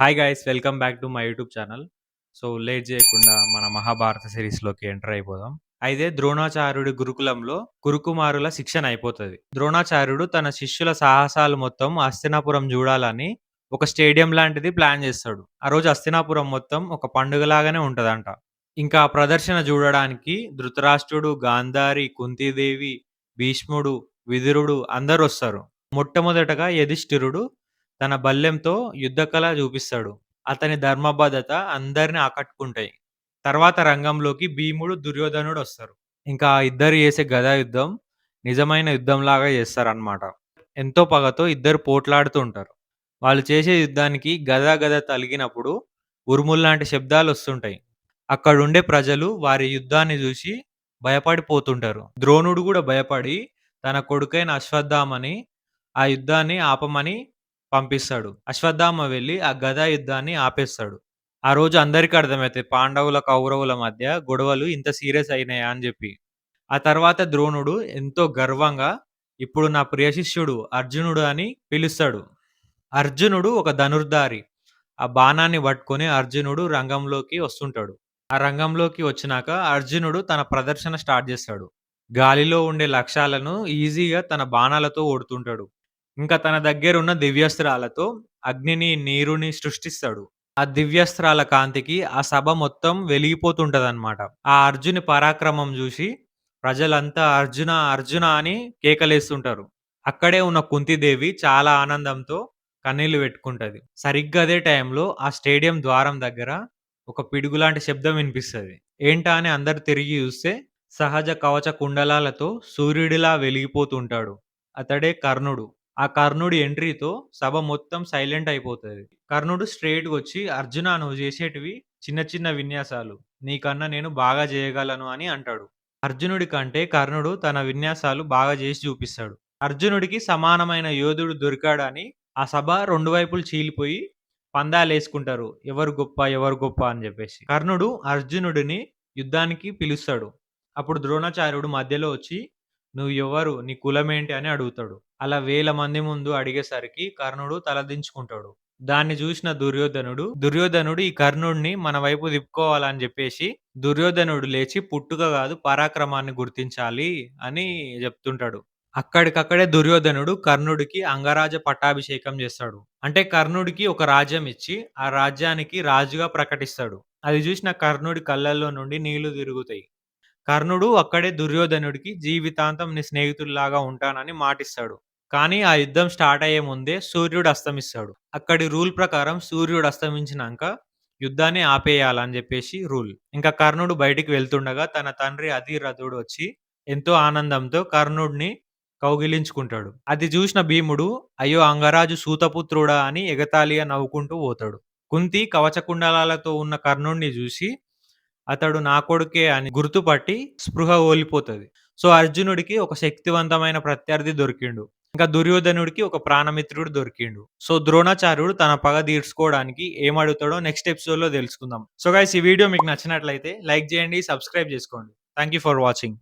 Hi guys welcome back to my YouTube channel so late చేయకుండా మన Mahabharata సిరీస్లోకి enter అయిపోదాం. అయితే ద్రోణాచార్యుడి గురుకులంలో గురుకుమారుల శిక్షణ అయిపోతుంది. ద్రోణాచార్యుడు తన శిష్యుల సాహసాలు మొత్తం హస్తినాపురం చూడాలని ఒక స్టేడియం లాంటిది ప్లాన్ చేస్తాడు. ఆ రోజు హస్తినాపురం మొత్తం ఒక పండుగలాగానే ఉంటదంట. ఇంకా ప్రదర్శన చూడడానికి ధృతరాష్ట్రుడు గాంధారి కుంతీదేవి భీష్ముడు విదురుడు అందరు వస్తారు మొట్టమొదటగా యధిష్ఠిరుడు తన బల్లెంతో యుద్ధకళ చూపిస్తాడు. అతని ధర్మబద్ధత అందరిని ఆకట్టుకుంటాయి. తర్వాత రంగంలోకి భీముడు దుర్యోధనుడు వస్తారు. ఇంకా ఆ ఇద్దరు చేసే గదా యుద్ధం నిజమైన యుద్ధంలాగా చేస్తారనమాట ఎంతో పగతో ఇద్దరు పోట్లాడుతూ ఉంటారు. వాళ్ళు చేసే యుద్ధానికి గదా గద తలిగినప్పుడు ఉరుముల్లాంటి శబ్దాలు వస్తుంటాయి. అక్కడుండే ప్రజలు వారి యుద్ధాన్ని చూసి భయపడిపోతుంటారు. ద్రోణుడు కూడా భయపడి తన కొడుకైన అశ్వత్థామని ఆ యుద్ధాన్ని ఆపమని పంపిస్తాడు. అశ్వత్థామ వెళ్ళి ఆ గదా యుద్ధాన్ని ఆపేస్తాడు. ఆ రోజు అందరికీ అర్థమవుతాయి పాండవుల కౌరవుల మధ్య గొడవలు ఇంత సీరియస్ అయినాయా అని చెప్పి. ఆ తర్వాత ద్రోణుడు ఎంతో గర్వంగా ఇప్పుడు నా ప్రియ శిష్యుడు అర్జునుడు అని పిలుస్తాడు. అర్జునుడు ఒక ధనుర్ధారి. ఆ బాణాన్ని పట్టుకొని అర్జునుడు రంగంలోకి వస్తుంటాడు. ఆ రంగంలోకి వచ్చినాక అర్జునుడు తన ప్రదర్శన స్టార్ట్ చేస్తాడు. గాలిలో ఉండే లక్ష్యాలను ఈజీగా తన బాణాలతో ఓడుతుంటాడు. ఇంకా తన దగ్గరున్న దివ్యాస్త్రాలతో అగ్నిని, నీరుని సృష్టిస్తాడు. ఆ దివ్యాస్త్రాల కాంతికి ఆ సభ మొత్తం వెలిగిపోతుంటదన్నమాట ఆ అర్జుని పరాక్రమం చూసి ప్రజలంతా అర్జున, అర్జున అని కేకలేస్తుంటారు. అక్కడే ఉన్న కుంతిదేవి చాలా ఆనందంతో కన్నీళ్ళు పెట్టుకుంటది. సరిగ్గా అదే టైంలో ఆ స్టేడియం ద్వారం దగ్గర ఒక పిడుగులాంటి శబ్దం వినిపిస్తుంది ఏంటా అని అందరూ తిరిగి చూస్తే సహజ కవచ కుండలాలతో సూర్యుడిలా వెలిగిపోతుంటాడు. అతడే కర్ణుడు. ఆ కర్ణుడి ఎంట్రీతో సభ మొత్తం సైలెంట్ అయిపోతుంది కర్ణుడు స్ట్రేట్గా వచ్చి "అర్జున నువ్వు చేసేటివి చిన్న చిన్న విన్యాసాలు. నీకన్నా నేను బాగా చేయగలను" అని అంటాడు. అర్జునుడి కంటే కర్ణుడు తన విన్యాసాలు బాగా చేసి చూపిస్తాడు. అర్జునుడికి సమానమైన యోధుడు దొరికాడని ఆ సభ రెండు వైపులు చీలిపోయి పందాలేసుకుంటారు. ఎవరు గొప్ప, ఎవరు గొప్ప అని చెప్పేసి. కర్ణుడు అర్జునుడిని యుద్ధానికి పిలుస్తాడు. అప్పుడు ద్రోణాచార్యుడు మధ్యలో వచ్చి "నువ్వు ఎవరు? నీ కులమేంటి?" అని అడుగుతాడు. అలా వేల మంది ముందు అడిగేసరికి కర్ణుడు తలదించుకుంటాడు. దాన్ని చూసిన దుర్యోధనుడు, దుర్యోధనుడు ఈ కర్ణుడిని మన వైపు తిప్పుకోవాలని చెప్పేసి దుర్యోధనుడు లేచి పుట్టుక కాదు పరాక్రమాన్ని గుర్తించాలి అని చెప్తుంటాడు. అక్కడికక్కడే దుర్యోధనుడు కర్ణుడికి అంగరాజ పట్టాభిషేకం చేస్తాడు. అంటే కర్ణుడికి ఒక రాజ్యం ఇచ్చి ఆ రాజ్యానికి రాజుగా ప్రకటిస్తాడు. అది చూసిన కర్ణుడి కళ్ళల్లో నుండి నీళ్ళు తిరుగుతాయి. కర్ణుడు అక్కడే దుర్యోధనుడికి జీవితాంతం నీ స్నేహితుడిలాగా ఉంటానని మాటిస్తాడు. కానీ ఆ యుద్ధం స్టార్ట్ అయ్యే ముందే సూర్యుడు అస్తమిస్తాడు. అక్కడి రూల్ ప్రకారం సూర్యుడు అస్తమించినాక యుద్ధాన్ని ఆపేయాలని చెప్పేసి రూల్. ఇంకా కర్ణుడు బయటికి వెళ్తుండగా తన తండ్రి అధిరథుడు వచ్చి ఎంతో ఆనందంతో కర్ణుడిని కౌగిలించుకుంటాడు. అది చూసిన భీముడు అయ్యో అంగరాజు సూతపుత్రుడా అని ఎగతాళిగా నవ్వుకుంటూ పోతాడు. కుంతి కవచకుండలాలతో ఉన్న కర్ణుడిని చూసి అతడు నా కొడుకే అని గుర్తుపట్టి స్పృహ ఓలిపోతుంది సో అర్జునుడికి ఒక శక్తివంతమైన ప్రత్యర్థి దొరికిండు. ఇంకా దుర్యోధనుడికి ఒక ప్రాణమిత్రుడు దొరికిండు. సో ద్రోణాచార్యుడు తన పగ తీర్చుకోవడానికి ఏమడుగుతాడో నెక్స్ట్ ఎపిసోడ్‌లో తెలుసుకుందాం. సో గైస్ ఈ వీడియో మీకు నచ్చినట్లయితే లైక్ చేయండి, సబ్స్క్రైబ్ చేసుకోండి. Thank you for watching.